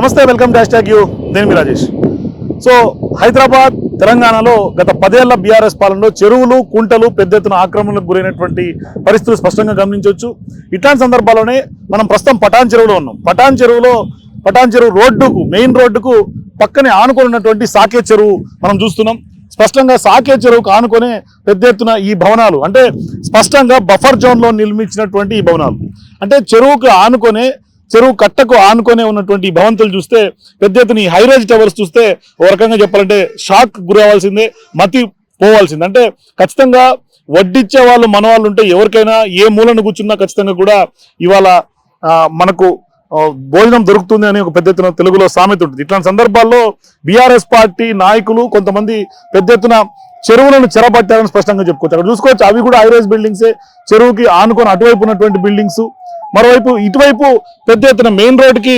నమస్తే welcome dash tag you. నేను మీ Rajesh. So Hyderabad తెలంగాణలో గత పదేళ్ళ బీఆర్ఎస్ పాలనలో చెరువులు కుంటలు పెద్ద ఎత్తున ఆక్రమణలకు గురైనటువంటి పరిస్థితులు స్పష్టంగా గమనించవచ్చు. ఇట్లాంటి సందర్భాల్లోనే మనం ప్రస్తుతం పటాన్ చెరువులో ఉన్నాం. పటాన్ చెరువులో పటాన్ చెరువు రోడ్డుకు మెయిన్ రోడ్డుకు పక్కనే ఆనుకొని సాకే చెరువు మనం చూస్తున్నాం. స్పష్టంగా సాకే చెరువుకు ఆనుకునే పెద్ద ఎత్తున ఈ భవనాలు అంటే స్పష్టంగా బఫర్ జోన్లో నిర్మించినటువంటి ఈ భవనాలు. అంటే చెరువుకు ఆనుకునే చెరువు కట్టకు ఆనుకొనే ఉన్నటువంటి భవంతులు చూస్తే పెద్ద ఎత్తున ఈ హైరేజ్ టవర్స్ చూస్తే ఓ రకంగా చెప్పాలంటే షాక్ గురవ్వాల్సిందే మతి పోవాల్సిందే. అంటే ఖచ్చితంగా వడ్డిచ్చే వాళ్ళు మన వాళ్ళు ఉంటే ఎవరికైనా ఏ మూలను కూర్చున్నా ఖచ్చితంగా కూడా ఇవాళ మనకు భోజనం దొరుకుతుంది అని ఒక పెద్ద ఎత్తున తెలుగులో సామెత ఉంటుంది. ఇట్లాంటి సందర్భాల్లో బీఆర్ఎస్ పార్టీ నాయకులు కొంతమంది పెద్ద ఎత్తున చెరువులను చెరబట్టారని స్పష్టంగా చెప్పుకోవచ్చు. అక్కడ చూసుకోవచ్చు అవి కూడా హైరేజ్ బిల్డింగ్సే చెరువుకి ఆనుకొని అటువైపు ఉన్నటువంటి బిల్డింగ్స్ మరోవైపు ఇటువైపు పెద్ద ఎత్తున మెయిన్ రోడ్డుకి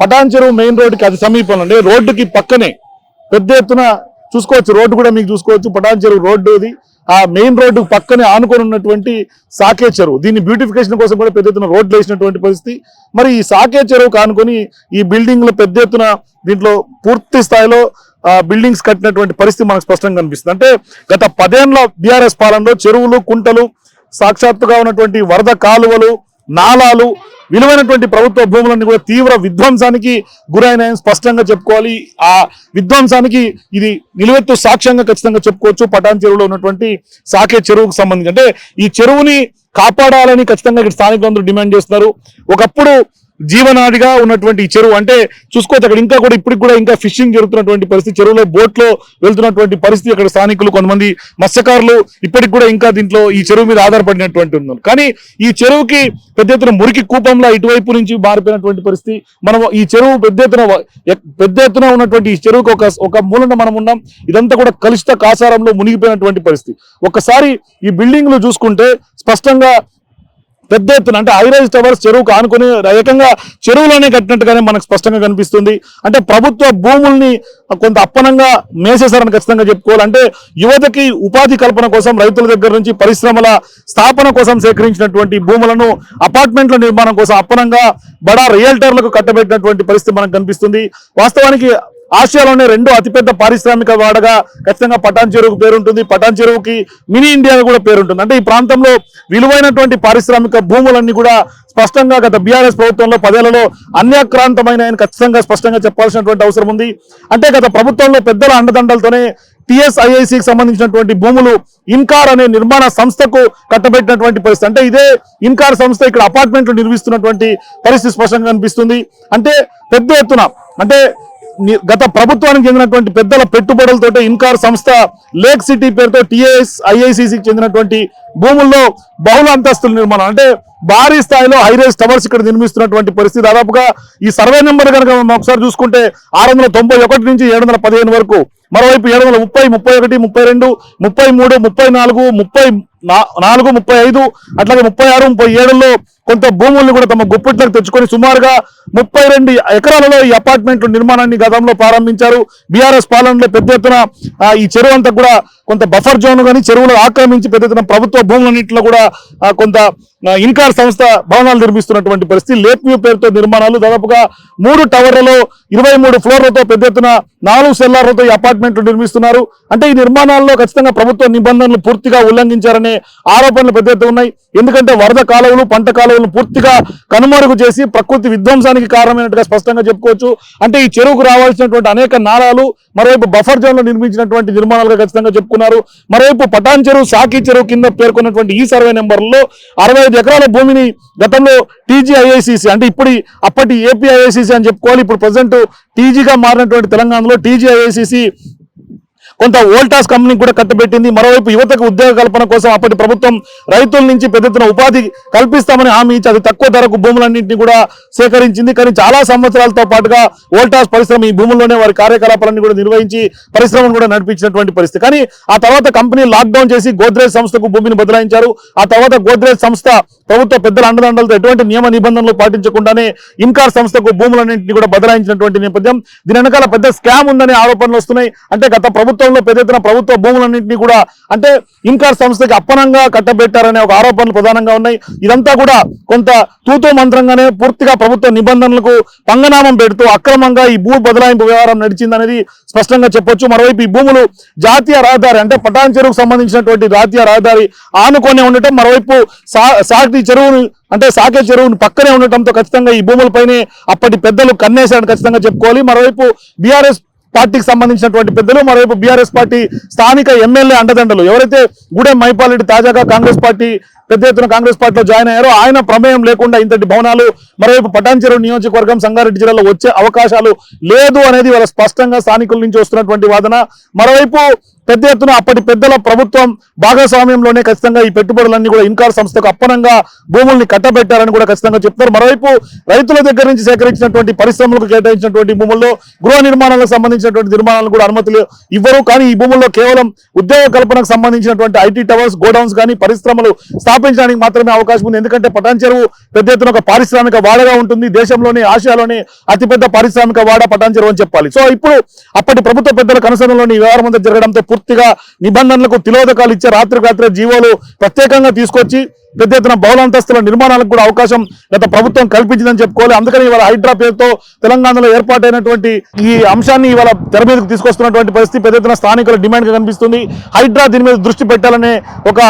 పటాన్ చెరువు మెయిన్ రోడ్డుకి అది సమీపంలో అంటే రోడ్డుకి పక్కనే పెద్ద ఎత్తున చూసుకోవచ్చు రోడ్డు కూడా మీకు చూసుకోవచ్చు పటాన్ చెరువు రోడ్డు అది ఆ మెయిన్ రోడ్డు పక్కనే ఆనుకొని ఉన్నటువంటి సాకే చెరువు. దీన్ని బ్యూటిఫికేషన్ కోసం కూడా పెద్ద ఎత్తున రోడ్లు వేసినటువంటి పరిస్థితి. మరి ఈ సాకే చెరువుకు ఆనుకొని ఈ బిల్డింగ్లు పెద్ద ఎత్తున దీంట్లో పూర్తి స్థాయిలో బిల్డింగ్స్ కట్టినటువంటి పరిస్థితి మనకు స్పష్టంగా కనిపిస్తుంది. అంటే గత పదేళ్ళ బీఆర్ఎస్ పాలనలో చెరువులు కుంటలు సాక్షాత్తుగా ఉన్నటువంటి వరద కాలువలు నాలాలు విలువైనటువంటి ప్రభుత్వ భూములన్నీ కూడా తీవ్ర విధ్వంసానికి గురైనాయని స్పష్టంగా చెప్పుకోవాలి. ఆ విధ్వంసానికి ఇది నిలువెత్తు సాక్ష్యంగా ఖచ్చితంగా చెప్పుకోవచ్చు. పటాన్ చెరువులో ఉన్నటువంటి సాకే చెరువుకు సంబంధించి. అంటే ఈ చెరువుని కాపాడాలని ఖచ్చితంగా ఇక్కడ స్థానికులందరూ డిమాండ్ చేస్తున్నారు. ఒకప్పుడు జీవనాడిగా ఉన్నటువంటి చెరువు. అంటే చూసుకోవచ్చు అక్కడ ఇంకా కూడా ఇప్పటికి కూడా ఇంకా ఫిషింగ్ జరుగుతున్నటువంటి పరిస్థితి. చెరువులో బోట్లో వెళ్తున్నటువంటి పరిస్థితి అక్కడ స్థానికులు కొంతమంది మత్స్యకారులు ఇప్పటికి కూడా ఇంకా దీంట్లో ఈ చెరువు మీద ఆధారపడినటువంటి ఉన్నారు. కానీ ఈ చెరువుకి పెద్ద ఎత్తున మురికి కూపంలో ఇటువైపు నుంచి మారిపోయినటువంటి పరిస్థితి. మనం ఈ చెరువు పెద్ద ఎత్తున పెద్ద ఎత్తున ఉన్నటువంటి ఈ చెరువుకి ఒక ఒక మూలన మనం ఉన్నాం. ఇదంతా కూడా కలుషిత కాసారంలో మునిగిపోయినటువంటి పరిస్థితి. ఒకసారి ఈ బిల్డింగ్లు చూసుకుంటే స్పష్టంగా పెద్ద ఎత్తున అంటే హైరైజ్ టవర్స్ చెరువుకు ఆనుకుని ఏకంగా చెరువులోనే కట్టినట్టుగానే మనకు స్పష్టంగా కనిపిస్తుంది. అంటే ప్రభుత్వ భూముల్ని కొంత అప్పనంగా మేసేశారని ఖచ్చితంగా చెప్పుకోవాలంటే యువతకి ఉపాధి కల్పన కోసం రైతుల దగ్గర నుంచి పరిశ్రమల స్థాపన కోసం సేకరించినటువంటి భూములను అపార్ట్మెంట్ల నిర్మాణం కోసం అప్పనంగా బడా రియల్టర్లకు కట్టబెట్టినటువంటి పరిస్థితి మనకు కనిపిస్తుంది. వాస్తవానికి ఆసియాలోనే రెండో అతిపెద్ద పారిశ్రామిక వాడగా ఖచ్చితంగా పటాన్ చెరువుకు పేరుంటుంది. పటాన్ చెరువుకి మినీ ఇండియా కూడా పేరుంటుంది. అంటే ఈ ప్రాంతంలో విలువైనటువంటి పారిశ్రామిక భూములన్నీ కూడా స్పష్టంగా గత బీఆర్ఎస్ ప్రభుత్వంలో పదేళ్ళలో అన్యాక్రాంతమైన ఆయన ఖచ్చితంగా స్పష్టంగా చెప్పాల్సినటువంటి అవసరం ఉంది. అంటే గత ప్రభుత్వంలో పెద్దల అండదండలతోనే టిఎస్ఐఐసికి సంబంధించినటువంటి భూములు ఇన్కార్ అనే నిర్మాణ సంస్థకు కట్టబెట్టినటువంటి పరిస్థితి. అంటే ఇదే ఇన్కార్ సంస్థ ఇక్కడ అపార్ట్మెంట్లు నిర్మిస్తున్నటువంటి పరిస్థితి స్పష్టంగా కనిపిస్తుంది. అంటే పెద్ద ఎత్తున అంటే గత ప్రభుత్వానికి చెందినటువంటి పెద్దల పెట్టుబడులతో ఇన్కార్ సంస్థ లేక్ సిటీ పేరుతో టిఏఎస్ ఐఐసిసికి చెందినటువంటి భూముల్లో బహుళ అంతస్తుల నిర్మాణం. అంటే భారీ స్థాయిలో హైరేజ్ టవర్స్ ఇక్కడ నిర్మిస్తున్నటువంటి పరిస్థితి దాదాపుగా ఈ సర్వే నెంబర్ కనుక మనం ఒకసారి చూసుకుంటే ఆరు వందల తొంభై ఒకటి నుంచి ఏడు వందల పదిహేను వరకు మరోవైపు ఏడు వందల ముప్పై ముప్పై ఒకటి ముప్పై రెండు ముప్పై మూడు ముప్పై నాలుగు ముప్పై నా- నాలుగు ముప్పై ఐదు అట్లాగే ముప్పై ఆరు ముప్పై ఏడులో కొంత భూముల్ని కూడా తమ గుప్పిట్లకు తెచ్చుకొని సుమారుగా ముప్పై రెండు ఎకరాలలో ఈ అపార్ట్మెంట్ల నిర్మాణాన్ని గతంలో ప్రారంభించారు. బీఆర్ఎస్ పాలనలో పెద్ద ఎత్తున ఈ చెరువు అంతా కూడా కొంత బఫర్ జోన్ కానీ చెరువులు ఆక్రమించి పెద్ద ఎత్తున ప్రభుత్వ భూములన్నింటిలో కూడా కొంత ఇన్కార్ సంస్థ భవనాలు నిర్మిస్తున్నటువంటి పరిస్థితి. లేప్యూ పేరుతో నిర్మాణాలు దాదాపుగా మూడు టవర్లలో ఇరవై మూడు ఫ్లోర్లతో పెద్ద ఎత్తున నాలుగు సెల్లార్లతో ఈ అపార్ట్మెంట్లు నిర్మిస్తున్నారు. అంటే ఈ నిర్మాణాల్లో ఖచ్చితంగా ప్రభుత్వ నిబంధనలు పూర్తిగా ఉల్లంఘించారనే ఆరోపణలు పెద్ద ఎత్తున ఉన్నాయి. ఎందుకంటే వరద కాలువలు పంట కాలువలు పూర్తిగా కనుమరుగు చేసి ప్రకృతి విధ్వంసానికి కారణమైనట్టుగా స్పష్టంగా చెప్పుకోవచ్చు. అంటే ఈ చెరువుకు రావాల్సినటువంటి అనేక నాళాలు మరోవైపు బఫర్ జోన్లో నిర్మించినటువంటి నిర్మాణాలుగా ఖచ్చితంగా చెప్పుకున్నారు. మరోవైపు పటాన్ చెరువు సాకి చెరువు కింద పేర్కొన్నటువంటి ఈ సర్వే నెంబర్లో అరవై ఐదు ఎకరాల భూమిని గతంలో టీజీఐఐసిసి అంటే ఇప్పుడు అప్పటి ఏపీఐఐసిసి అని చెప్పుకోవాలి. ఇప్పుడు ప్రజెంట్ టీజీగా మారినటువంటి తెలంగాణలో టీజీఐఐసిసి కొంత వోల్టాస్ కంపెనీ కూడా కట్టబెట్టింది. మరోవైపు యువతకు ఉద్యోగ కల్పన కోసం అప్పటి ప్రభుత్వం రైతుల నుంచి పెద్ద ఎత్తున ఉపాధి కల్పిస్తామని హామీ ఇచ్చి అది తక్కువ ధరకు భూములన్నింటినీ కూడా సేకరించింది. కానీ చాలా సంవత్సరాలతో పాటుగా వోల్టాస్ పరిశ్రమ ఈ భూముల్లోనే వారి కార్యకలాపాలన్నీ కూడా నిర్వహించి పరిశ్రమను కూడా నడిపించినటువంటి పరిస్థితి. కానీ ఆ తర్వాత కంపెనీ లాక్డౌన్ చేసి గోద్రేజ్ సంస్థకు భూమిని బదలాయించారు. ఆ తర్వాత గోద్రేజ్ సంస్థ ప్రభుత్వ పెద్దల అండదండలతో ఎటువంటి నియమ నిబంధనలు పాటించకుండానే ఇన్కార్ సంస్థకు భూములన్నింటినీ కూడా బదలాయించినటువంటి నేపథ్యం. దీని వెనకాల పెద్ద స్కామ్ ఉందనే ఆరోపణలు వస్తున్నాయి. అంటే గత ప్రభుత్వం గతంలో పెద్ద ఎత్తున ప్రభుత్వ భూములన్నింటినీ కూడా అంటే ఇన్కార్ సంస్థకి అప్పనంగా కట్టబెట్టారనే ఒక ఆరోపణలు ప్రధానంగా ఉన్నాయి. ఇదంతా కూడా కొంత తూతూ మంత్రంగానే పూర్తిగా ప్రభుత్వ నిబంధనలకు పంగనామం పెడుతూ అక్రమంగా ఈ భూ బదలాయింపు వ్యవహారం నడిచిందనేది స్పష్టంగా చెప్పొచ్చు. మరోవైపు ఈ భూములు జాతీయ రహదారి అంటే పటాన్ చెరువుకు సంబంధించినటువంటి జాతీయ రహదారి ఆనుకొని ఉండటం మరోవైపు సా సాటి చెరువును అంటే సాకే చెరువును పక్కనే ఉండటంతో ఖచ్చితంగా ఈ భూములపైనే అప్పటి పెద్దలు కన్నేశారని ఖచ్చితంగా చెప్పుకోవాలి. మరోవైపు బీఆర్ఎస్ పార్టీకి సంబంధించినటువంటి పెద్దలు మరోవైపు బీఆర్ఎస్ పార్టీ స్థానిక ఎమ్మెల్యే అండదండలు. ఎవరైతే గూడెం మైపాలరెడ్డి తాజాగా కాంగ్రెస్ పార్టీ పెద్ద ఎత్తున కాంగ్రెస్ పార్టీలో జాయిన్ అయ్యారో ఆయన ప్రమేయం లేకుండా ఇంతటి భవనాలు మరోవైపు పటాన్ చెరువు నియోజకవర్గం సంగారెడ్డి జిల్లాలో వచ్చే అవకాశాలు లేదు అనేది వాళ్ళ స్పష్టంగా స్థానికుల నుంచి వస్తున్నటువంటి వాదన. మరోవైపు పెద్ద ఎత్తున అప్పటి పెద్దల ప్రభుత్వం భాగస్వామ్యంలోనే ఖచ్చితంగా ఈ పెట్టుబడులన్నీ కూడా ఇన్కార్ సంస్థకు అప్పనంగా భూముల్ని కట్టబెట్టారని కూడా ఖచ్చితంగా చెప్తారు మరోవైపు రైతుల దగ్గర నుంచి సేకరించినటువంటి పరిశ్రమలకు కేటాయించినటువంటి భూముల్లో గృహ నిర్మాణాలకు సంబంధించినటువంటి నిర్మాణాలు కూడా అనుమతులు ఇవ్వరు. కానీ ఈ భూముల్లో కేవలం ఉద్యోగ కల్పనకు సంబంధించినటువంటి ఐటీ టవర్స్ గోడౌన్స్ కానీ పరిశ్రమలు స్థాపించడానికి మాత్రమే అవకాశం ఉంది. ఎందుకంటే పటాన్ చెరువు పెద్ద ఎత్తున ఒక పారిశ్రామిక వాడగా ఉంటుంది. దేశంలోనే ఆసియాలోనే అతిపెద్ద పారిశ్రామిక వాడ పటాన్ చెరువు అని చెప్పాలి. సో ఇప్పుడు అప్పటి ప్రభుత్వ పెద్దల కనుసరణలోని వ్యవహారం అంతా జరగడంతో పూర్తిగా నిబంధనలకు తిలోదకాలు ఇచ్చే రాత్రి రాత్రి జీవోలు ప్రత్యేకంగా తీసుకొచ్చి పెద్ద ఎత్తున బహుళంతస్తుల నిర్మాణాలకు కూడా అవకాశం గత ప్రభుత్వం కల్పించిందని చెప్పుకోవాలి. అందుకని ఇవాళ హైడ్రా పేరుతో తెలంగాణలో ఏర్పాటైనటువంటి ఈ అంశాన్ని ఇవాళ తెర మీదకి తీసుకొస్తున్నటువంటి పరిస్థితి పెద్ద ఎత్తున స్థానికుల డిమాండ్ కనిపిస్తుంది. హైడ్రా దీని మీద దృష్టి పెట్టాలనే ఒక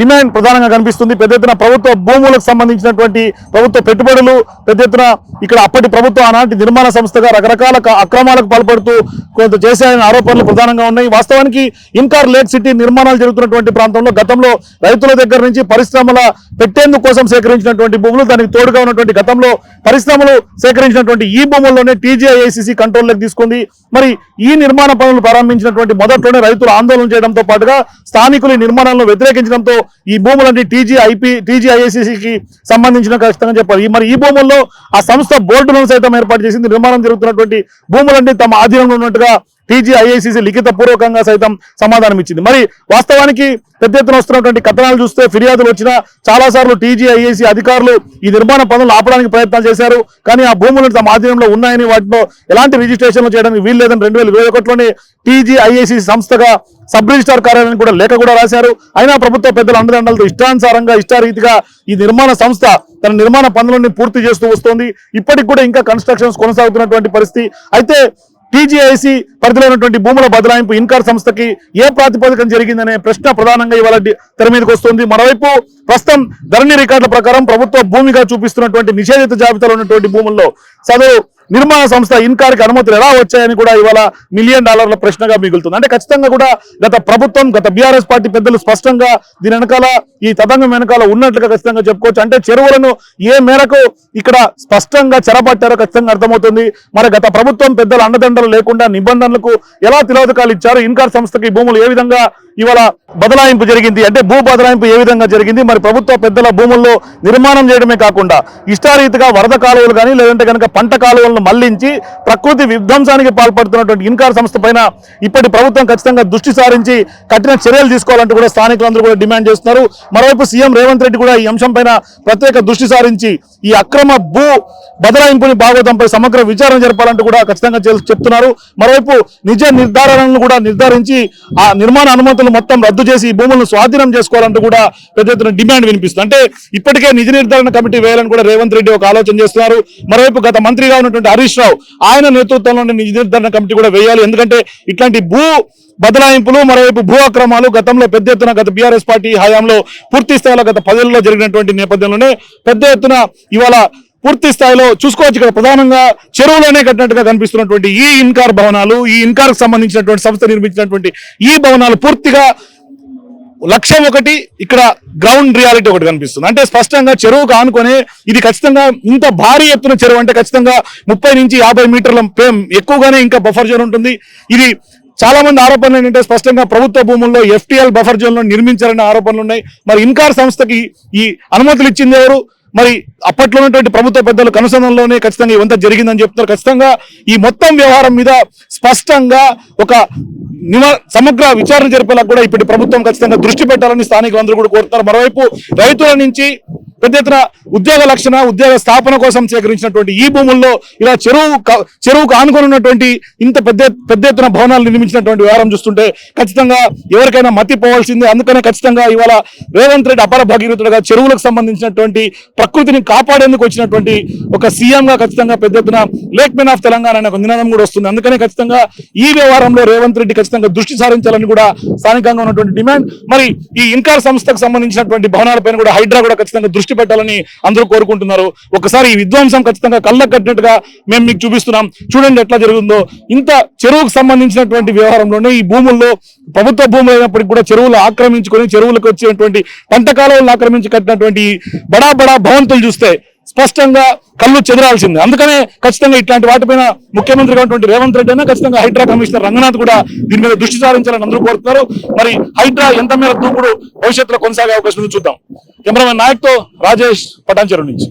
డిమాండ్ ప్రధానంగా కనిపిస్తుంది. పెద్ద ఎత్తున ప్రభుత్వ భూములకు సంబంధించినటువంటి ప్రభుత్వ పెట్టుబడులు పెద్ద ఎత్తున ఇక్కడ అప్పటి ప్రభుత్వం ఆనాటి నిర్మాణ సంస్థగా రకరకాల అక్రమాలకు పాల్పడుతూ కొంత చేశాయని ఆరోపణలు ప్రధానంగా ఉన్నాయి. వాస్తవానికి ఇన్కార్ లేక్ సిటీ నిర్మాణాలు జరుగుతున్నటువంటి ప్రాంతంలో గతంలో రైతుల దగ్గర నుంచి పరిశ్రమల పెట్టేందుకు కోసం సేకరించినటువంటి భూములు దానికి తోడుగా ఉన్నటువంటి గతంలో పరిశ్రమలు సేకరించినటువంటి ఈ భూముల్లోనే టీజీఐఐసిసి కంట్రోల్లోకి తీసుకుంది. మరి ఈ నిర్మాణ పనులు ప్రారంభించినటువంటి మొదట్లోనే రైతులు ఆందోళన చేయడంతో పాటుగా స్థానికులు నిర్మాణాలను వ్యతిరేకించడంతో ఈ భూములన్నీ టీజీఐపి టీజీఐఏసీసీకి సంబంధించిన ఖచ్చితంగా చెప్పాలి. మరి ఈ భూముల్లో ఆ సంస్థ బోర్డులను సైతం ఏర్పాటు చేసింది. నిర్మాణం జరుగుతున్నటువంటి భూములన్నీ తమ ఆధీనంలో ఉన్నట్టుగా టీజీ ఐఐసిసి లిఖిత పూర్వకంగా సైతం సమాధానం ఇచ్చింది మరి వాస్తవానికి పెద్ద ఎత్తున వస్తున్నటువంటి కథనాలు చూస్తే ఫిర్యాదులు వచ్చినా చాలా సార్లు టీజీ ఐఏసీ అధికారులు ఈ నిర్మాణ పనులు ఆపడానికి ప్రయత్నాలు చేశారు. కానీ ఆ భూములు తమ ఆధీనంలో ఉన్నాయని వాటిలో ఎలాంటి రిజిస్ట్రేషన్లు చేయడానికి వీలు లేదని రెండు వేల ఇరవై ఒకటిలోనే టీజీ ఐఏసీ సంస్థగా సబ్ రిజిస్టార్ కార్యాలయం కూడా లేఖ కూడా రాశారు. అయినా ప్రభుత్వ పెద్దల అండదండలతో ఇష్టానుసారంగా ఇష్టారీతిగా ఈ నిర్మాణ సంస్థ తన నిర్మాణ పనులన్నీ పూర్తి చేస్తూ వస్తోంది. ఇప్పటికి కూడా ఇంకా కన్స్ట్రక్షన్స్ కొనసాగుతున్నటువంటి పరిస్థితి. అయితే టీజీఐసి పరిధిలో ఉన్నటువంటి భూముల బదలాయింపు ఇన్కార్ సంస్థకి ఏ ప్రాతిపదికన జరిగిందనే ప్రశ్న ప్రధానంగా ఇవాళ తెర మీదకి వస్తుంది. మరోవైపు ప్రస్తుతం ధరణి రికార్డుల ప్రకారం ప్రభుత్వ భూమిగా చూపిస్తున్నటువంటి నిషేధిత జాబితాలో ఉన్నటువంటి భూముల్లో చదువు నిర్మాణ సంస్థ ఇన్కార్కి అనుమతులు ఎలా వచ్చాయని కూడా ఇవాళ మిలియన్ డాలర్ల ప్రశ్నగా మిగులుతుంది. అంటే ఖచ్చితంగా కూడా గత ప్రభుత్వం గత బీఆర్ఎస్ పార్టీ పెద్దలు స్పష్టంగా దీని వెనకాల ఈ తతంగం వెనకాల ఉన్నట్లుగా ఖచ్చితంగా చెప్పుకోవచ్చు. అంటే చెరువులను ఏ మేరకు ఇక్కడ స్పష్టంగా చెరపట్టారో ఖచ్చితంగా అర్థమవుతుంది. మరి గత ప్రభుత్వం పెద్దల అండదండలు లేకుండా నిబంధనలకు ఎలా తిలోదకాలు ఇచ్చారు? ఇన్కార్ సంస్థకి భూములు ఏ విధంగా ఇవాళ బదలాయింపు జరిగింది. అంటే భూ బదలాయింపు ఏ విధంగా జరిగింది? మరి ప్రభుత్వ పెద్దల భూముల్లో నిర్మాణం చేయడమే కాకుండా ఇష్టారీతిగా వరద కాలువలు కానీ లేదంటే కనుక పంట కాలువలను మళ్ళించి ప్రకృతి విధ్వంసానికి పాల్పడుతున్నటువంటి ఇన్కార్ సంస్థ పైన ఇప్పటి ప్రభుత్వం ఖచ్చితంగా దృష్టి సారించి కఠిన చర్యలు తీసుకోవాలంటూ కూడా స్థానికులందరూ కూడా డిమాండ్ చేస్తున్నారు. మరోవైపు సీఎం రేవంత్ రెడ్డి కూడా ఈ అంశం పైన ప్రత్యేక దృష్టి సారించి ఈ అక్రమ భూ బదలాయింపుని భాగవతంపై సమగ్ర విచారణ జరపాలంటూ కూడా ఖచ్చితంగా చెప్తున్నారు. మరోవైపు నిజ నిర్ధారణను కూడా నిర్ధారించి ఆ నిర్మాణ అనుమతులు మొత్తం రద్దు చేసి భూములను స్వాధీనం చేసుకోవాలంటూ కూడా పెద్ద ఎత్తున డిమాండ్ వినిపిస్తుంది. అంటే ఇప్పటికే నిజ నిర్ధారణ కమిటీ వేయాలని కూడా రేవంత్ రెడ్డి ఒక ఆలోచన చేస్తున్నారు. మరోవైపు గత మంత్రిగా ఉన్నటువంటి హరీష్ రావు ఆయన నేతృత్వంలోని నిజ నిర్ధారణ కమిటీ కూడా వేయాలి. ఎందుకంటే ఇట్లాంటి భూ బదలాయింపులు మరోవైపు భూ అక్రమాలు గతంలో పెద్ద ఎత్తున గత బీఆర్ఎస్ పార్టీ హయాంలో పూర్తి స్థాయిలో గత పదేళ్ళలో జరిగినటువంటి నేపథ్యంలోనే పెద్ద ఎత్తున ఇవాళ పూర్తి స్థాయిలో చూసుకోవచ్చు ఇక్కడ. ప్రధానంగా చెరువులోనే కట్టినట్టుగా కనిపిస్తున్నటువంటి ఈ ఇన్కార్ భవనాలు ఈ ఇన్కార్ సంబంధించినటువంటి సంస్థ నిర్మించినటువంటి ఈ భవనాలు పూర్తిగా లక్ష్యం ఒకటి ఇక్కడ గ్రౌండ్ రియాలిటీ ఒకటి కనిపిస్తుంది. అంటే స్పష్టంగా చెరువుకు ఆనుకొని ఇది ఖచ్చితంగా ఇంత భారీ ఎత్తున చెరువు అంటే ఖచ్చితంగా ముప్పై నుంచి యాభై మీటర్ల ప్రేమ్ ఎక్కువగానే ఇంకా బఫర్ జోన్ ఉంటుంది. ఇది చాలా మంది ఆరోపణలు ఏంటంటే స్పష్టంగా ప్రభుత్వ భూముల్లో ఎఫ్టీఎల్ బఫర్ జోన్లో నిర్మించాలనే ఆరోపణలు ఉన్నాయి. మరి ఇన్కార్ సంస్థకి ఈ అనుమతులు ఇచ్చింది ఎవరు? మరి అప్పట్లో ఉన్నటువంటి ప్రభుత్వ పెద్దలు కనుసంధంలోనే ఖచ్చితంగా ఇవంతా జరిగిందని చెప్తున్నారు. ఖచ్చితంగా ఈ మొత్తం వ్యవహారం మీద స్పష్టంగా ఒక సమగ్ర విచారణ జరిపేలా కూడా ఇప్పటి ప్రభుత్వం ఖచ్చితంగా దృష్టి పెట్టాలని స్థానికులందరూ కూడా కోరుతున్నారు. మరోవైపు రైతుల నుంచి పెద్ద ఎత్తున ఉద్యోగ లక్షణ ఉద్యోగ స్థాపన కోసం సేకరించినటువంటి ఈ భూముల్లో ఇలా చెరువు చెరువుకు ఆనుకొని ఉన్నటువంటి ఇంత పెద్ద పెద్ద ఎత్తున భవనాలు నిర్మించినటువంటి వ్యవహారం చూస్తుంటే ఖచ్చితంగా ఎవరికైనా మతి పోవాల్సిందే. అందుకనే ఖచ్చితంగా ఇవాళ రేవంత్ రెడ్డి అపర భగీరథుడుగా చెరువులకు సంబంధించినటువంటి ప్రకృతిని కాపాడేందుకు వచ్చినటువంటి ఒక సీఎం గా ఖచ్చితంగా పెద్ద ఎత్తున లేక్ మెన్ ఆఫ్ తెలంగాణ అనే ఒక నినాదం కూడా వస్తుంది. అందుకనే ఖచ్చితంగా ఈ వ్యవహారంలో రేవంత్ రెడ్డి ఖచ్చితంగా దృష్టి సారించాలని కూడా స్థానికంగా ఉన్నటువంటి డిమాండ్. మరి ఈ ఇన్కార్ సంస్థకు సంబంధించినటువంటి భవనాలపైన కూడా హైడ్రా కూడా ఖచ్చితంగా దృష్టి పెట్టాలని అందరూ కోరుకుంటున్నారు. ఒకసారి ఈ విధ్వంసం ఖచ్చితంగా కళ్ళకు కట్టినట్టుగా మేము మీకు చూపిస్తున్నాం. చూడండి ఎట్లా జరుగుతుందో. ఇంత చెరువుకు సంబంధించినటువంటి వ్యవహారంలోనే ఈ భూముల్లో ప్రభుత్వ భూములు అయినప్పటికీ కూడా చెరువులు ఆక్రమించుకొని చెరువులకు వచ్చేటువంటి పంట కాలువలను ఆక్రమించి కట్టినటువంటి బడా బడా భవంతులు చూస్తే స్పష్టంగా కళ్ళు చెదరాల్సింది. అందుకనే ఖచ్చితంగా ఇట్లాంటి వాటిపైన ముఖ్యమంత్రిగా ఉన్నటువంటి రేవంత్ రెడ్డి అయినా ఖచ్చితంగా హైడ్రా కమిషనర్ రంగనాథ్ కూడా దీని మీద దృష్టి సారించాలని అందరూ కోరుతున్నారు. మరి హైడ్రా ఎంత మేర దూకుడు భవిష్యత్తులో కొనసాగే అవకాశం చూద్దాం. కెమెరామెన్ నాయక్తో రాజేష్ పటాన్చెరు నుంచి.